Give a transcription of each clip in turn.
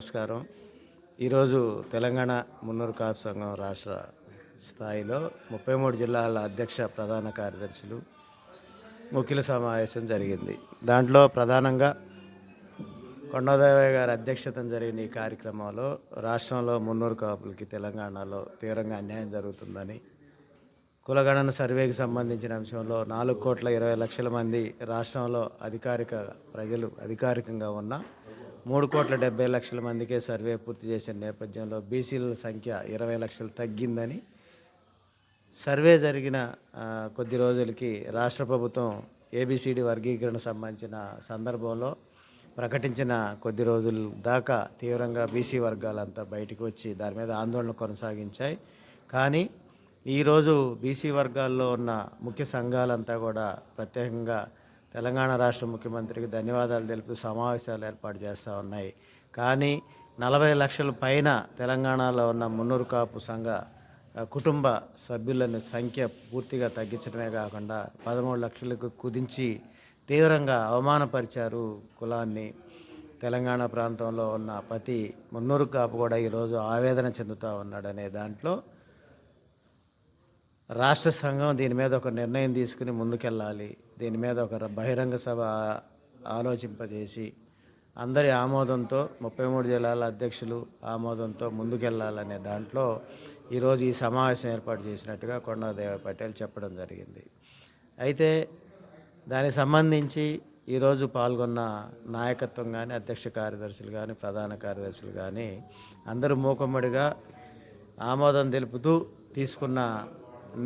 నమస్కారం. ఈరోజు తెలంగాణ మున్నూరు కాపు సంఘం రాష్ట్ర స్థాయిలో ముప్పై మూడు జిల్లాల అధ్యక్ష ప్రధాన కార్యదర్శులు ముఖ్యుల సమావేశం జరిగింది. దాంట్లో ప్రధానంగా కొండదేవయ్య గారి అధ్యక్షతన జరిగిన ఈ కార్యక్రమంలో రాష్ట్రంలో మున్నూరు కాపులకి తెలంగాణలో తీవ్రంగా అన్యాయం జరుగుతుందని కులగణన సర్వేకి సంబంధించిన అంశంలో నాలుగు కోట్ల ఇరవై లక్షల మంది రాష్ట్రంలో అధికారిక ప్రజలు అధికారికంగా ఉన్న మూడు కోట్ల డెబ్బై లక్షల మందికే సర్వే పూర్తి చేసిన నేపథ్యంలో బీసీల సంఖ్య ఇరవై లక్షలు తగ్గిందని సర్వే జరిగిన కొద్ది రోజులకి రాష్ట్ర ప్రభుత్వం ఏబిసిడి వర్గీకరణ సంబంధించిన సందర్భంలో ప్రకటించిన కొద్ది రోజుల దాకా తీవ్రంగా బీసీ వర్గాలంతా బయటకు వచ్చి దాని మీద ఆందోళన కొనసాగించాయి. కానీ ఈరోజు బీసీ వర్గాల్లో ఉన్న ముఖ్య సంఘాలంతా కూడా ప్రత్యేకంగా తెలంగాణ రాష్ట్ర ముఖ్యమంత్రికి ధన్యవాదాలు తెలుపుతూ సమావేశాలు ఏర్పాటు చేస్తూ ఉన్నాయి. కానీ నలభై లక్షల పైన తెలంగాణలో ఉన్న మున్నూరు కాపు సంఘ కుటుంబ సభ్యులని సంఖ్య పూర్తిగా తగ్గించడమే కాకుండా పదమూడు లక్షలకు కుదించి తీవ్రంగా అవమానపరిచారు కులాన్ని. తెలంగాణ ప్రాంతంలో ఉన్న ప్రతి మున్నూరు కాపు కూడా ఈరోజు ఆవేదన చెందుతూ ఉన్నాడనే దాంట్లో రాష్ట్ర సంఘం దీని మీద ఒక నిర్ణయం తీసుకుని ముందుకెళ్ళాలి. దీని మీద ఒక బహిరంగ సభ ఆలోచింపజేసి అందరి ఆమోదంతో ముప్పై మూడు జిల్లాల అధ్యక్షులు ఆమోదంతో ముందుకెళ్ళాలనే దాంట్లో ఈరోజు ఈ సమావేశం ఏర్పాటు చేసినట్టుగా కొండాదేవ పటేల్ చెప్పడం జరిగింది. అయితే దానికి సంబంధించి ఈరోజు పాల్గొన్న నాయకత్వం కానీ అధ్యక్ష కార్యదర్శులు కానీ ప్రధాన కార్యదర్శులు కానీ అందరూ మూకమ్మడిగా ఆమోదం తెలుపుతూ తీసుకున్న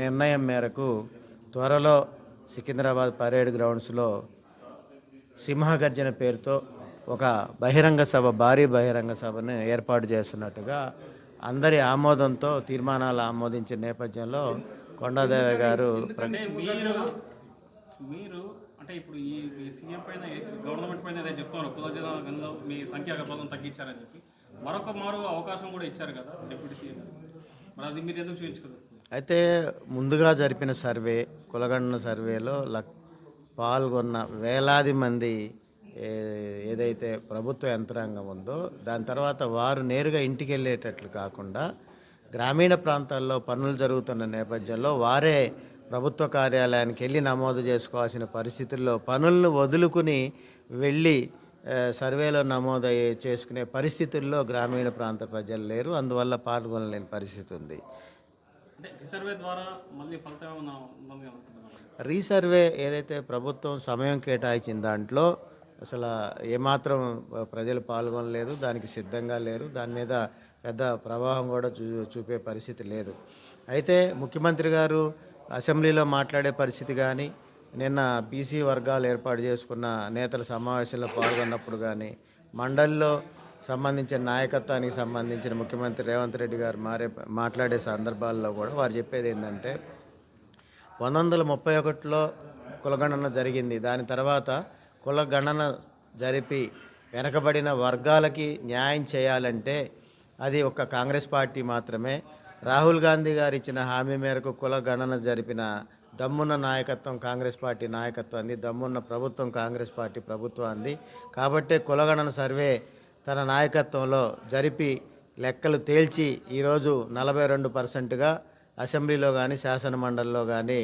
నిర్ణయం మేరకు త్వరలో సికింద్రాబాద్ పరేడ్ గ్రౌండ్స్లో సింహగర్జన పేరుతో ఒక బహిరంగ సభ భారీ బహిరంగ సభను ఏర్పాటు చేస్తున్నట్టుగా అందరి ఆమోదంతో తీర్మానాలు ఆమోదించిన నేపథ్యంలో కొండాదేవ గారు ప్ర- అంటే మీరు మీరు అంటే ఇప్పుడు ఈ ఈ సీఎం పైన ఏ- గవర్నమెంట్ పైన ఏదైతే చెప్తున్నారు కుల జనాంగంలో మీ సంఖ్యా బలం తగ్గించారని చెప్పి మరొక మారు అవకాశం కూడా ఇచ్చారు కదా డిప్యూటీ సీఎం. మరి అది మీరు ఎందుకు చూపించుకోలేదు? అయితే ముందుగా జరిపిన సర్వే కులగణన సర్వేలో లక్ పాల్గొన్న వేలాది మంది ఏదైతే ప్రభుత్వ యంత్రాంగం ఉందో దాని తర్వాత వారు నేరుగా ఇంటికి వెళ్ళేటట్లు కాకుండా గ్రామీణ ప్రాంతాల్లో పనులు జరుగుతున్న నేపథ్యంలో వారే ప్రభుత్వ కార్యాలయానికి వెళ్ళి నమోదు చేసుకోవాల్సిన పరిస్థితుల్లో పనులను వదులుకుని వెళ్ళి సర్వేలో నమోదు చేసుకునే పరిస్థితుల్లో గ్రామీణ ప్రాంత ప్రజలు లేరు. అందువల్ల పాల్గొనలేని పరిస్థితి ఉంది. రీసర్వే ఏదైతే ప్రభుత్వం సమయం కేటాయించిన దాంట్లో అసలు ఏమాత్రం ప్రజలు పాల్గొనలేదు దానికి సిద్ధంగా లేరు దాని మీద పెద్ద ప్రభావం కూడా చూ చూపే పరిస్థితి లేదు. అయితే ముఖ్యమంత్రి గారు అసెంబ్లీలో మాట్లాడే పరిస్థితి కానీ నిన్న బీసీ వర్గాలు ఏర్పాటు చేసుకున్న నేతల సమావేశంలో పాల్గొన్నప్పుడు కానీ మండలిలో సంబంధించిన నాయకత్వానికి సంబంధించిన ముఖ్యమంత్రి రేవంత్ రెడ్డి గారు మారే మాట్లాడే సందర్భాల్లో కూడా వారు చెప్పేది ఏంటంటే పంతొమ్మిది వందల ముప్పై ఒకటిలో కులగణన జరిగింది. దాని తర్వాత కులగణన జరిపి వెనకబడిన వర్గాలకి న్యాయం చేయాలంటే అది ఒక కాంగ్రెస్ పార్టీ మాత్రమే. రాహుల్ గాంధీ గారు ఇచ్చిన హామీ మేరకు కులగణన జరిపిన దమ్మున్న నాయకత్వం కాంగ్రెస్ పార్టీ నాయకత్వం అంది దమ్మున్న ప్రభుత్వం కాంగ్రెస్ పార్టీ ప్రభుత్వం అంది కాబట్టే కులగణన సర్వే తన నాయకత్వంలో జరిపి లెక్కలు తేల్చి ఈరోజు నలభై రెండు పర్సెంట్గా అసెంబ్లీలో కానీ శాసనమండలిలో కానీ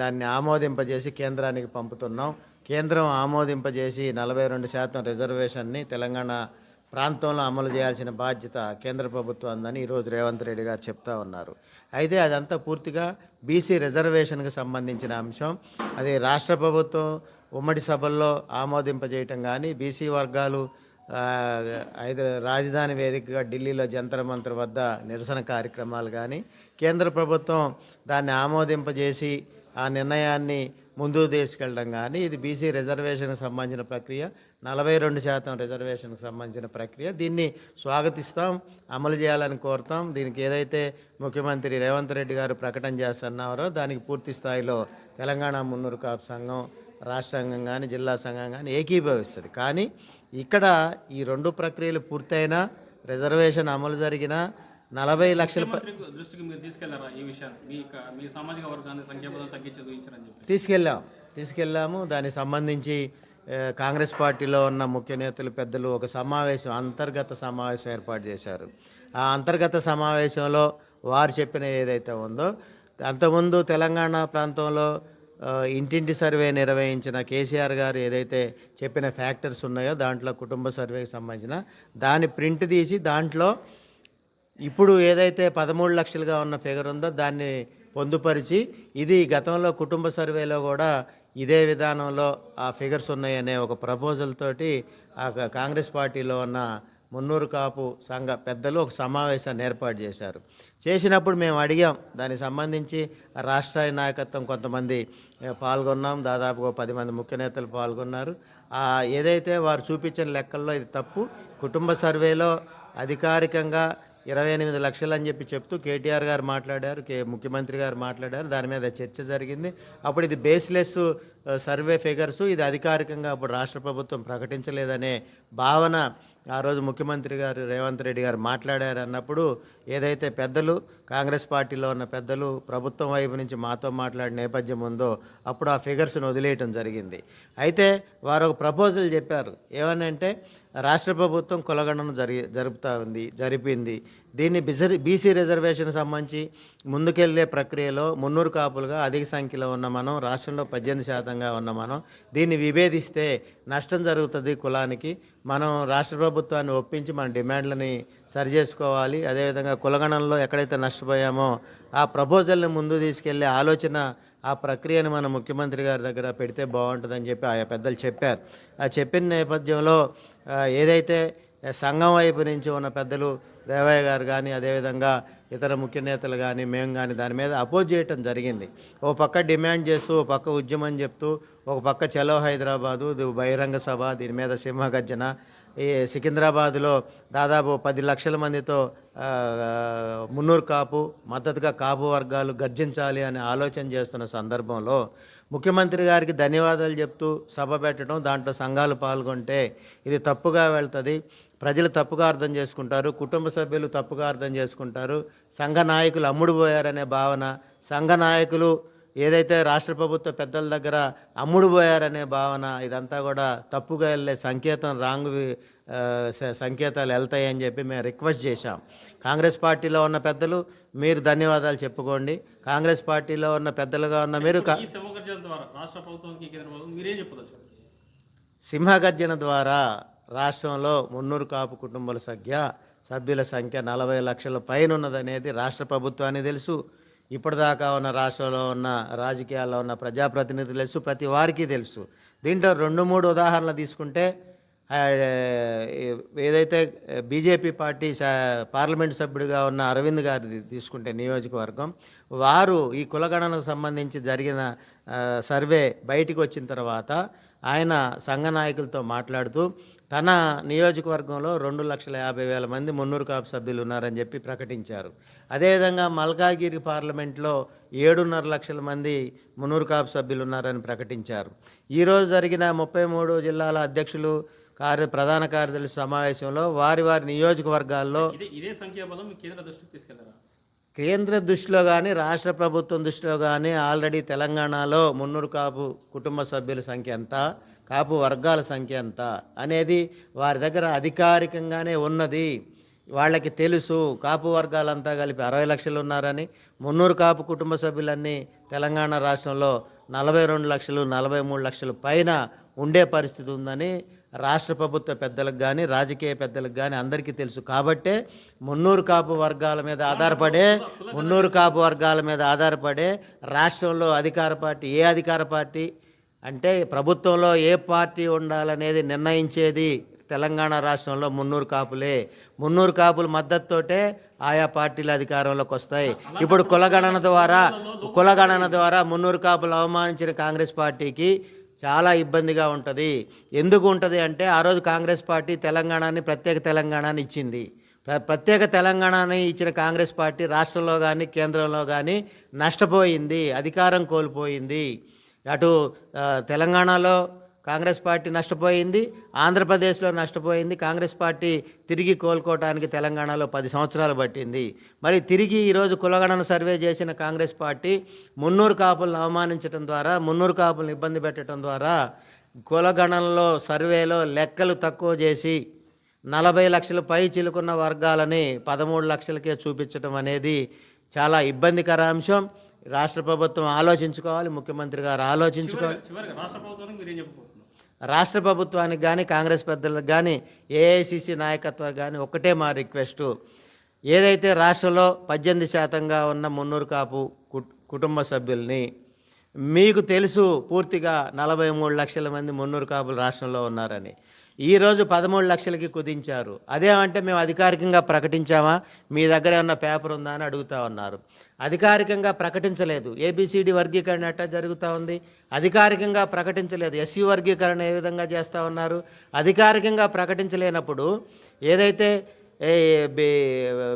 దాన్ని ఆమోదింపజేసి కేంద్రానికి పంపుతున్నాం. కేంద్రం ఆమోదింపజేసి నలభై రెండు శాతం రిజర్వేషన్ని తెలంగాణ ప్రాంతంలో అమలు చేయాల్సిన బాధ్యత కేంద్ర ప్రభుత్వం ఉందని ఈరోజు రేవంత్ రెడ్డి గారు చెప్తా ఉన్నారు. అయితే అదంతా పూర్తిగా బీసీ రిజర్వేషన్కి సంబంధించిన అంశం. అది రాష్ట్ర ప్రభుత్వం ఉమ్మడి సభల్లో ఆమోదింపజేయటం కానీ బీసీ వర్గాలు అయితే ఐదు రాజధాని వేదికగా ఢిల్లీలో జంతర్ మంతర్ వద్ద నిరసన కార్యక్రమాలు కానీ కేంద్ర ప్రభుత్వం దాన్ని ఆమోదింపజేసి ఆ నిర్ణయాన్ని ముందుకు తీసుకెళ్ళడం కానీ ఇది బీసీ రిజర్వేషన్కి సంబంధించిన ప్రక్రియ నలభై రెండు శాతం రిజర్వేషన్కి సంబంధించిన ప్రక్రియ. దీన్ని స్వాగతిస్తాం అమలు చేయాలని కోరుతాం. దీనికి ఏదైతే ముఖ్యమంత్రి రేవంత్ రెడ్డి గారు ప్రకటన చేస్తున్నారో దానికి పూర్తి స్థాయిలో తెలంగాణ మున్నూరు కాపు సంఘం రాష్ట్ర సంఘం కానీ జిల్లా సంఘం కానీ ఏకీభవిస్తుంది. కానీ ఇక్కడ ఈ రెండు ప్రక్రియలు పూర్తయినా రిజర్వేషన్ అమలు జరిగినా నలభై లక్షల తీసుకెళ్ళాం. తీసుకెళ్ళాము. దానికి సంబంధించి కాంగ్రెస్ పార్టీలో ఉన్న ముఖ్య నేతలు పెద్దలు ఒక సమావేశం అంతర్గత సమావేశం ఏర్పాటు చేశారు. ఆ అంతర్గత సమావేశంలో వారు చెప్పిన ఏదైతే ఉందో అంతకుముందు తెలంగాణ ప్రాంతంలో ఇంటింటి సర్వే నిర్వహించిన కేసీఆర్ గారు ఏదైతే చెప్పిన ఫ్యాక్టర్స్ ఉన్నాయో దాంట్లో కుటుంబ సర్వేకి సంబంధించిన దాని ప్రింట్ తీసి దాంట్లో ఇప్పుడు ఏదైతే పదమూడు లక్షలుగా ఉన్న ఫిగర్ ఉందో దాన్ని పొందుపరిచి ఇది గతంలో కుటుంబ సర్వేలో కూడా ఇదే విధానంలో ఆ ఫిగర్స్ ఉన్నాయనే ఒక ప్రపోజల్ తోటి ఆ కాంగ్రెస్ పార్టీలో ఉన్న మున్నూరు కాపు సంఘ పెద్దలు ఒక సమావేశాన్ని ఏర్పాటు చేశారు. చేసినప్పుడు మేము అడిగాం దానికి సంబంధించి రాష్ట్ర నాయకత్వం కొంతమంది పాల్గొన్నాం. దాదాపుగా పది మంది ముఖ్య నేతలు పాల్గొన్నారు. ఏదైతే వారు చూపించిన లెక్కల్లో ఇది తప్పు కుటుంబ సర్వేలో అధికారికంగా ఇరవై ఎనిమిది లక్షలు అని చెప్పి చెప్తూ కేటీఆర్ గారు మాట్లాడారు కే ముఖ్యమంత్రి గారు మాట్లాడారు. దాని మీద చర్చ జరిగింది. అప్పుడు ఇది బేస్లెస్ సర్వే ఫిగర్స్. ఇది అధికారికంగా అప్పుడు రాష్ట్ర ప్రభుత్వం ప్రకటించలేదనే భావన ఆ రోజు ముఖ్యమంత్రి గారు రేవంత్ రెడ్డి గారు మాట్లాడారు అన్నప్పుడు ఏదైతే పెద్దలు కాంగ్రెస్ పార్టీలో ఉన్న పెద్దలు ప్రభుత్వం వైపు నుంచి మాతో మాట్లాడిన నేపథ్యం ఉందో అప్పుడు ఆ ఫిగర్స్ను వదిలేయటం జరిగింది. అయితే వారు ఒక ప్రపోజల్ చెప్పారు. ఏమనంటే రాష్ట్ర ప్రభుత్వం కులగణన జరి జరుపుతా ఉంది జరిపింది. దీన్ని బిజరి బీసీ రిజర్వేషన్ సంబంధించి ముందుకెళ్ళే ప్రక్రియలో మున్నూరు కాపులుగా అధిక సంఖ్యలో ఉన్న మనం రాష్ట్రంలో పద్దెనిమిది శాతంగా ఉన్న మనం దీన్ని విభేదిస్తే నష్టం జరుగుతుంది కులానికి. మనం రాష్ట్ర ప్రభుత్వాన్ని ఒప్పించి మన డిమాండ్లని సరి చేసుకోవాలి. అదేవిధంగా కులగణనలో ఎక్కడైతే నష్టపోయామో ఆ ప్రపోజల్ని ముందు తీసుకెళ్ళే ఆలోచన ఆ ప్రక్రియను మన ముఖ్యమంత్రి గారి దగ్గర పెడితే బాగుంటుందని చెప్పి ఆయా పెద్దలు చెప్పారు. ఆ చెప్పిన నేపథ్యంలో ఏదైతే సంఘం వైపు నుంచి ఉన్న పెద్దలు దేవయ్య గారు కానీ అదేవిధంగా ఇతర ముఖ్య నేతలు కానీ మేము కానీ దాని మీద అపోజ్ చేయటం జరిగింది. ఓ పక్క డిమాండ్ చేస్తూ ఓ పక్క ఉద్యమం చెప్తూ ఒక పక్క చలో హైదరాబాదు బహిరంగ సభ దీని మీద సింహగర్జన. ఈ సికింద్రాబాద్లో దాదాపు పది లక్షల మందితో మున్నూరు కాపు మద్దతుగా కాపు వర్గాలు గర్జించాలి అనే ఆలోచన చేస్తున్న సందర్భంలో ముఖ్యమంత్రి గారికి ధన్యవాదాలు చెప్తూ సభ పెట్టడం దాంట్లో సంఘాలు పాల్గొంటే ఇది తప్పుగా వెళ్తుంది. ప్రజలు తప్పుగా అర్థం చేసుకుంటారు. కుటుంబ సభ్యులు తప్పుగా అర్థం చేసుకుంటారు. సంఘ నాయకులు అమ్ముడుపోయారనే భావన సంఘ నాయకులు ఏదైతే రాష్ట్ర ప్రభుత్వ పెద్దల దగ్గర అమ్ముడు పోయారనే భావన ఇదంతా కూడా తప్పుగా వెళ్ళే సంకేతం రాంగ్ సంకేతాలు వెళ్తాయని చెప్పి మేము రిక్వెస్ట్ చేశాం. కాంగ్రెస్ పార్టీలో ఉన్న పెద్దలు మీరు ధన్యవాదాలు చెప్పుకోండి. కాంగ్రెస్ పార్టీలో ఉన్న పెద్దలుగా ఉన్న మీరు సింహగర్జన ద్వారా రాష్ట్రంలో మున్నూరు కాపు కుటుంబాల సంఖ్య సభ్యుల సంఖ్య నలభై లక్షల పైన ఉన్నదనేది రాష్ట్ర ప్రభుత్వానికి తెలుసు. ఇప్పటిదాకా ఉన్న రాష్ట్రంలో ఉన్న రాజకీయాల్లో ఉన్న ప్రజాప్రతినిధులు తెలుసు ప్రతి వారికి తెలుసు. దీంట్లో రెండు మూడు ఉదాహరణలు తీసుకుంటే ఏదైతే బీజేపీ పార్టీ సా- పార్లమెంట్ సభ్యుడిగా ఉన్న అరవింద్ గారి తీసుకుంటే నియోజకవర్గం వారు ఈ కులగణనకు సంబంధించి జరిగిన సర్వే బయటికి వచ్చిన తర్వాత ఆయన సంఘ నాయకులతో మాట్లాడుతూ తన నియోజకవర్గంలో రెండు లక్షల యాభై వేల మంది మున్నూరు కాపు సభ్యులు ఉన్నారని చెప్పి ప్రకటించారు. అదేవిధంగా మల్కాగిరి పార్లమెంట్లో ఏడున్నర లక్షల మంది మున్నూరు కాపు సభ్యులు ఉన్నారని ప్రకటించారు. ఈరోజు జరిగిన ముప్పై మూడు జిల్లాల అధ్యక్షులు కార్య ప్రధాన కార్యదర్శి సమావేశంలో వారి వారి నియోజకవర్గాల్లో ఇదే సంఖ్యాబలం కేంద్ర దృష్టికి తీసుకెళ్ళారా? కేంద్ర దృష్టిలో కానీ రాష్ట్ర ప్రభుత్వం దృష్టిలో కానీ ఆల్రెడీ తెలంగాణలో మున్నూరు కాపు కుటుంబ సభ్యుల సంఖ్య ఎంత? కాపు వర్గాల సంఖ్య ఎంత అనేది వారి దగ్గర అధికారికంగానే ఉన్నది. వాళ్ళకి తెలుసు. కాపు వర్గాలంతా కలిపి అరవై లక్షలు ఉన్నారని మున్నూరు కాపు కుటుంబ సభ్యులన్నీ తెలంగాణ రాష్ట్రంలో నలభై రెండు లక్షలు నలభై మూడు లక్షల పైన ఉండే పరిస్థితి ఉందని రాష్ట్ర ప్రభుత్వ పెద్దలకు కానీ రాజకీయ పెద్దలకు కానీ అందరికీ తెలుసు. కాబట్టే మున్నూరు కాపు వర్గాల మీద ఆధారపడే మున్నూరు కాపు వర్గాల మీద ఆధారపడే రాష్ట్రంలో అధికార పార్టీ ఏ అధికార పార్టీ అంటే ప్రభుత్వంలో ఏ పార్టీ ఉండాలనేది నిర్ణయించేది తెలంగాణ రాష్ట్రంలో మున్నూరు కాపులే. మున్నూరు కాపుల మద్దతుతోటే ఆయా పార్టీలు అధికారంలోకి వస్తాయి. ఇప్పుడు కులగణన ద్వారా కులగణన ద్వారా మున్నూరు కాపులు అవమానించిన కాంగ్రెస్ పార్టీకి చాలా ఇబ్బందిగా ఉంటుంది. ఎందుకు ఉంటుంది అంటే ఆ రోజు కాంగ్రెస్ పార్టీ తెలంగాణని ప్రత్యేక తెలంగాణని ఇచ్చింది. ప్ర- ప్రత్యేక తెలంగాణని ఇచ్చిన కాంగ్రెస్ పార్టీ రాష్ట్రంలో కానీ కేంద్రంలో కానీ నష్టపోయింది అధికారం కోల్పోయింది. అటు తెలంగాణలో కాంగ్రెస్ పార్టీ నష్టపోయింది ఆంధ్రప్రదేశ్లో నష్టపోయింది కాంగ్రెస్ పార్టీ తిరిగి కోలుకోవటానికి తెలంగాణలో పది సంవత్సరాలు పట్టింది. మరి తిరిగి ఈరోజు కులగణన సర్వే చేసిన కాంగ్రెస్ పార్టీ మున్నూరు కాపులను అవమానించడం ద్వారా మున్నూరు కాపులను ఇబ్బంది పెట్టడం ద్వారా కులగణనలో సర్వేలో లెక్కలు తక్కువ చేసి నలభై లక్షల పై చిలుకున్న వర్గాలని పదమూడు లక్షలకే చూపించడం అనేది చాలా ఇబ్బందికర అంశం. రాష్ట్ర ప్రభుత్వం ఆలోచించుకోవాలి ముఖ్యమంత్రి గారు ఆలోచించుకోవాలి. రాష్ట్ర ప్రభుత్వానికి కానీ కాంగ్రెస్ పెద్దలకు కానీ ఏఐసిసి నాయకత్వం కానీ ఒకటే మా రిక్వెస్టు. ఏదైతే రాష్ట్రంలో పద్దెనిమిది శాతంగా ఉన్న మున్నూరు కాపు కుట్- కుటుంబ సభ్యుల్ని మీకు తెలుసు పూర్తిగా నలభై మూడు లక్షల మంది మున్నూరు కాపులు రాష్ట్రంలో ఉన్నారని. ఈరోజు పదమూడు లక్షలకి కుదించారు. అదేమంటే మేము అధికారికంగా ప్రకటించామా? మీ దగ్గర ఏమన్నా పేపర్ ఉందా అని అడుగుతా ఉన్నారు. అధికారికంగా ప్రకటించలేదు. ఏబిసిడి వర్గీకరణ ఎట్టా జరుగుతూ ఉంది? అధికారికంగా ప్రకటించలేదు. ఎస్సీ వర్గీకరణ ఏ విధంగా చేస్తూ ఉన్నారు? అధికారికంగా ప్రకటించలేనప్పుడు ఏదైతే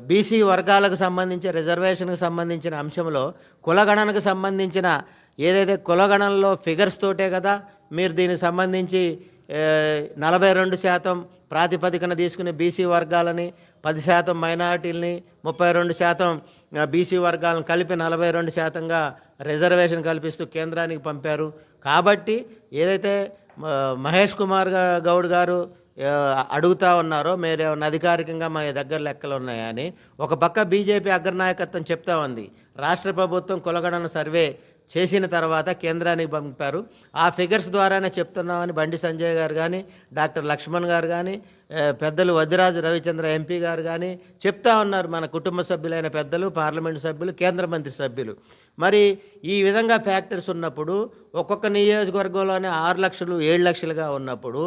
బీసీ వర్గాలకు సంబంధించి రిజర్వేషన్కు సంబంధించిన అంశంలో కులగణనకు సంబంధించిన ఏదైతే కులగణనలో ఫిగర్స్ తోటే కదా మీరు దీనికి సంబంధించి నలభై రెండు శాతం ప్రాతిపదికన తీసుకుని బీసీ వర్గాలని పది శాతం మైనారిటీలని ముప్పై రెండు శాతం బీసీ వర్గాలను కలిపి నలభై రెండు శాతంగా రిజర్వేషన్ కల్పిస్తూ కేంద్రానికి పంపారు. కాబట్టి ఏదైతే మహేష్ కుమార్ గౌడ్ గారు అడుగుతా ఉన్నారో మీరు ఏమన్నా అధికారికంగా మా దగ్గర లెక్కలు ఉన్నాయని ఒక పక్క బీజేపీ అగ్రనాయకత్వం చెప్తా ఉంది. రాష్ట్ర ప్రభుత్వం కులగణన సర్వే చేసిన తర్వాత కేంద్రానికి పంపారు. ఆ ఫిగర్స్ ద్వారానే చెప్తున్నామని బండి సంజయ్ గారు కానీ డాక్టర్ లక్ష్మణ్ గారు కానీ పెద్దలు వదిరాజు రవిచంద్ర ఎంపీ గారు కానీ చెప్తా ఉన్నారు మన కుటుంబ సభ్యులైన పెద్దలు పార్లమెంటు సభ్యులు కేంద్ర మంత్రి సభ్యులు. మరి ఈ విధంగా ఫ్యాక్టరీస్ ఉన్నప్పుడు ఒక్కొక్క నియోజకవర్గంలోనే ఆరు లక్షలు ఏడు లక్షలుగా ఉన్నప్పుడు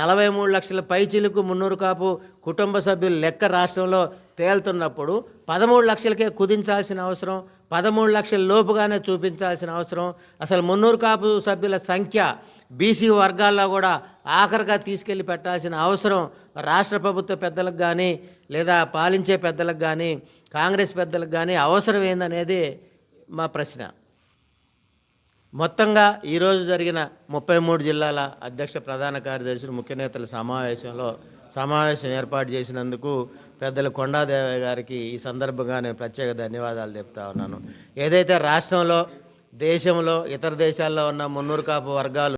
నలభై మూడు లక్షల పైచిలుకు మున్నూరు కాపు కుటుంబ సభ్యులు లెక్క రాష్ట్రంలో తేలుతున్నప్పుడు పదమూడు లక్షలకే కుదించాల్సిన అవసరం పదమూడు లక్షల లోపుగానే చూపించాల్సిన అవసరం. అసలు మున్నూరు కాపు సభ్యుల సంఖ్య బీసీ వర్గాల్లో కూడా ఆఖరిగా తీసుకెళ్ళి పెట్టాల్సిన అవసరం రాష్ట్ర ప్రభుత్వ పెద్దలకు కానీ లేదా పాలించే పెద్దలకు కానీ కాంగ్రెస్ పెద్దలకు కానీ అవసరం ఏందనేది మా ప్రశ్న. మొత్తంగా ఈరోజు జరిగిన ముప్పై మూడు జిల్లాల అధ్యక్ష ప్రధాన కార్యదర్శులు ముఖ్య నేతల సమావేశంలో సమావేశం ఏర్పాటు చేసినందుకు పెద్దలు కొండాదేవయ్య గారికి ఈ సందర్భంగా నేను ప్రత్యేక ధన్యవాదాలు చెప్తా ఉన్నాను. ఏదైతే రాష్ట్రంలో దేశంలో ఇతర దేశాల్లో ఉన్న మున్నూరు కాపు వర్గాలు